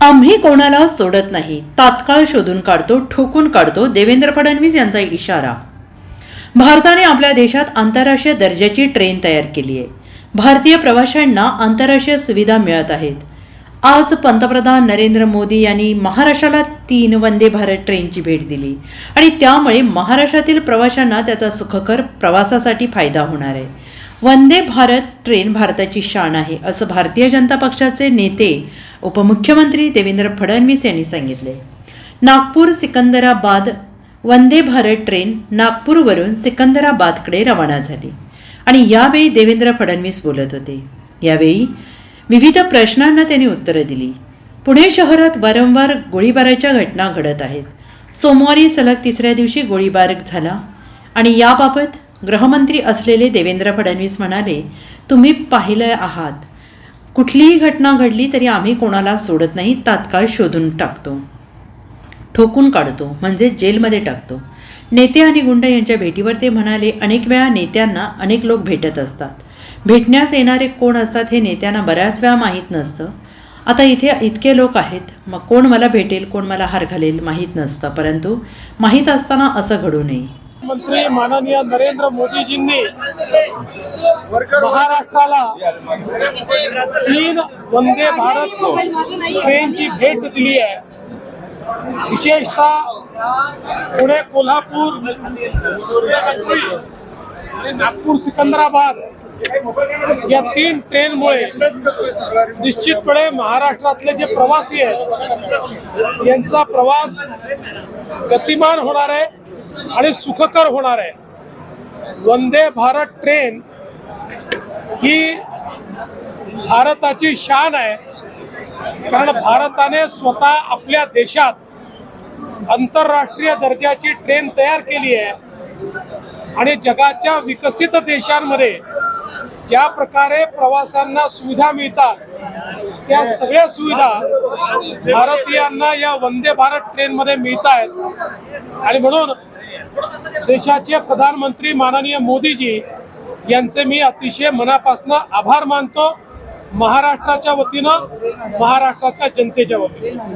आम्ही कोणाला सोडत नाही. तात्काळ शोधून काढतो ठोकून काढतो देवेंद्र फडणवीस यांचा इशारा. भारताने आपल्या देशात आंतरराष्ट्रीय दर्जाची ट्रेन तयार केली आहे. भारतीय प्रवाशांना आंतरराष्ट्रीय सुविधा मिळत आहेत. आज पंतप्रधान नरेंद्र मोदी यांनी महाराष्ट्राला तीन वंदे भारत ट्रेनची भेट दिली आणि त्यामुळे महाराष्ट्रातील प्रवाशांना त्याचा सुखकर प्रवासासाठी फायदा होणार आहे. वंदे भारत ट्रेन भारताची शान आहे असं भारतीय जनता पक्षाचे नेते उपमुख्यमंत्री देवेंद्र फडणवीस यांनी सांगितले. नागपूर सिकंदराबाद वंदे भारत ट्रेन नागपूरवरून सिकंदराबादकडे रवाना झाली आणि यावेळी देवेंद्र फडणवीस बोलत होते. यावेळी विविध प्रश्नांना त्यांनी उत्तरं दिली. पुणे शहरात वारंवार गोळीबाराच्या घटना घडत आहेत. सोमवारी सलग तिसऱ्या दिवशी गोळीबार झाला आणि याबाबत गृहमंत्री असलेले देवेंद्र फडणवीस म्हणाले तुम्ही पाहिलं आहात. कुठलीही घटना घडली तरी आम्ही कोणाला सोडत नाही तात्काळ शोधून टाकतो. ठोकून काढतो म्हणजे जेलमध्ये टाकतो. नेते आणि गुंड यांच्या भेटीवर ते म्हणाले अनेक वेळा नेत्यांना अनेक लोक भेटत असतात. भेटण्यास येणारे कोण असतात हे नेत्यांना बऱ्याच वेळा माहीत नसतं. आता इथे इतके लोक आहेत मग कोण मला भेटेल कोण मला हार घालेल माहीत नसतं. परंतु माहीत असताना असं घडू नये. मंत्री माननीय नरेंद्र मोदीजींनी महाराष्ट्राला तीन वंदे भारत ट्रेनची भेट दिली आहे. विशेषतः पुणे कोल्हापूर नागपूर सिकंदराबाद या तीन ट्रेनमुळे निश्चितपणे महाराष्ट्रातले जे प्रवासी आहेत यांचा प्रवास गतिमान होणार आहे. आणि सुखकर होणार आहे. वंदे भारत ट्रेन ही भारताची शान आहे. कारण भारताने स्वतः आपल्या देशात आंतरराष्ट्रीय दर्जाची ट्रेन तयार केली आहे. आणि जगाच्या विकसित देशांमध्ये ज्या प्रकारे प्रवासांना सुविधा मिळतात त्या सगळ्या सुविधा भारतीयांना या वंदे भारत ट्रेनमध्ये मिळत आहेत आणि म्हणून देशाचे प्रधानमंत्री माननीय मोदीजी यांचे मी अतिशय मनापासून आभार मानतो महाराष्ट्राच्या वतीनं महाराष्ट्राच्या जनतेच्या वतीनं.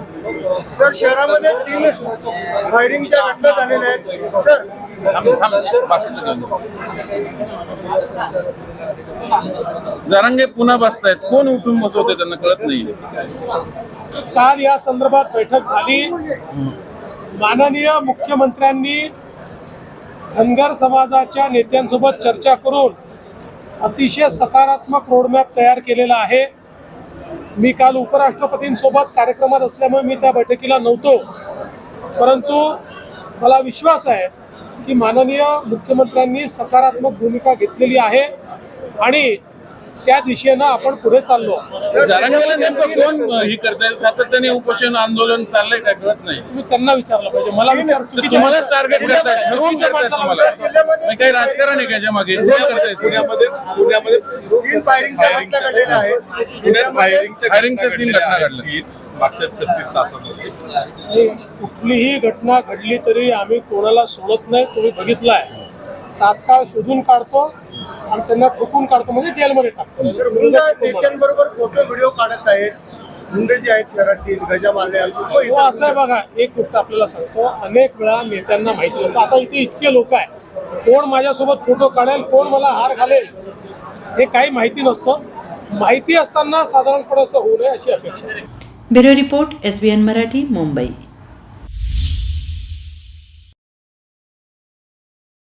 सर शहरामध्ये तीन फायरिंगच्या घटना झालेल्या आहेत. सर. जरांगे पुन्हा बसतायत. कोण उठून बसवते त्यांना कळत नाही. काल या संदर्भात बैठक झाली. माननीय मुख्यमंत्र्यांनी धनगर समाजाच्या नेत्यांसोबत चर्चा करून अतिशय सकारात्मक रोडमॅप तयार केलेला आहे. मी काल उपराष्ट्रपतींसोबत कार्यक्रमात असल्यामुळे मी त्या बैठकीला नव्हतो. परंतु मला विश्वास आहे की माननीय मुख्यमंत्र्यांनी सकारात्मक भूमिका घेतलेली आहे आणि त्या दिशेनं आपण पुढे चाललो. नेमकं कोण ही करताय? सातत्याने उपोषण आंदोलन चाललंय काय कळत नाही. तुम्ही त्यांना विचारलं पाहिजे. मला विचार तुम्हालाच. टार्गेट करताय. ठरवून करताय तुम्हाला? काही राजकारण आहे का याच्यामागे कोण करताय? पुण्यामध्ये पुण्यामध्ये तीन फायरिंगच्या घटना घडलेल्या आहेत. पुण्यात फायरिंगच्या तीन घटना घडल्या. मागच्या छत्तीस तासामध्ये. आणि कुठलीही घटना घडली तरी आम्ही कोणाला सोडत नाही. तुम्ही बघितलाय. तात्काळ शोधून काढतो. आणि त्यांना ठोकून काढतो म्हणजे जेलमध्ये टाकतो. नेत्यांबरोबर फोटो व्हिडिओ काढत आहेत. गुंड जे आहेत शहरातील गजा मारले हो असं आहे बघा एक गोष्ट आपल्याला सांगतो. अनेक वेळा नेत्यांना माहिती नसतं. आता इथे इतके लोक आहे कोण माझ्यासोबत फोटो काढेल कोण मला हार घालेल हे काही माहिती नसतं. माहिती असताना साधारणपणे असं होऊ नये अशी अपेक्षा आहे. Bureau report S B N Marathi Mumbai.